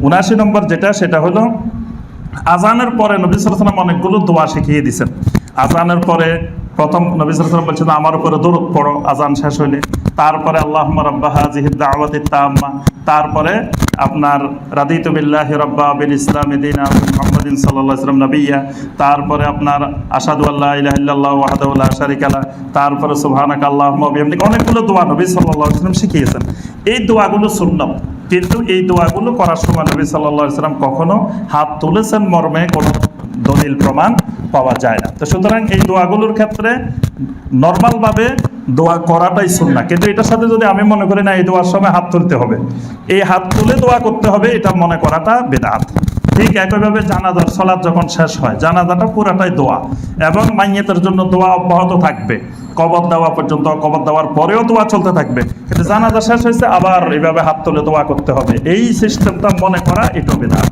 উনাশি নম্বর যেটা, সেটা হলো, আজানের পরে নবী সালাম অনেকগুলো দোয়া শিখিয়ে দিয়েছেন আজানের পরে প্রথম নবী সালাম বলছেন, আমার উপরে দরুদ পড়ো, আজান শেষ হইলে। তারপরে আল্লাহ রব্বাহা জিহিদ দাওয়াতি তাম্মা। তারপরে, আপনার, রাদিতু বিল্লাহি রব্বা বিল ইসলাম দিন মুহাম্মাদিন সাল্লাল্লাহু আলাইহি সাল্লাম নবিয়্যা। তারপরে, আপনার আসাদু আল্লাহ ইলাহা ইল্লাল্লাহ ওয়াহদাহু লা শারীকা তারপরে, সুবহানাকা আল্লাহ অনেকগুলো দোয়া নবী সাল্লাল্লাহু আলাইহি সাল্লাম শিখিয়েছেন। এই দোয়াগুলো সুন্নাত। কিন্তু এই দোয়াগুলো করার সময় নবী সাল্লা সাল্লাম কখনো হাত তুলেছেন মর্মে কোনো দলিল প্রমাণ পাওয়া যায় না। তো সুতরাং এই দোয়াগুলোর ক্ষেত্রে নর্মালভাবে দোয়া করাটাই সুন্না কিন্তু এটার সাথে যদি আমি মনে করি না, এই দোয়ার সময় হাত তুলতে হবে। এই হাত তুলে দোয়া করতে হবে, এটা মনে করাটা বেদাত। ঠিক একইভাবে জানাজার সলাদ যখন শেষ হয়, জানাজাটা পুরাটাই দোয়া এবং মাইয়েতের জন্য দোয়া অব্যাহত থাকবে। কবর দেওয়া পর্যন্ত, কবর দেওয়ার পরেও দোয়া চলতে থাকবে। কিন্তু জানাজা শেষ হয়েছে, আবার এইভাবে হাত তুলে দোয়া করতে হবে। এই সিস্টেমটা মনে করা এটা বেদাত।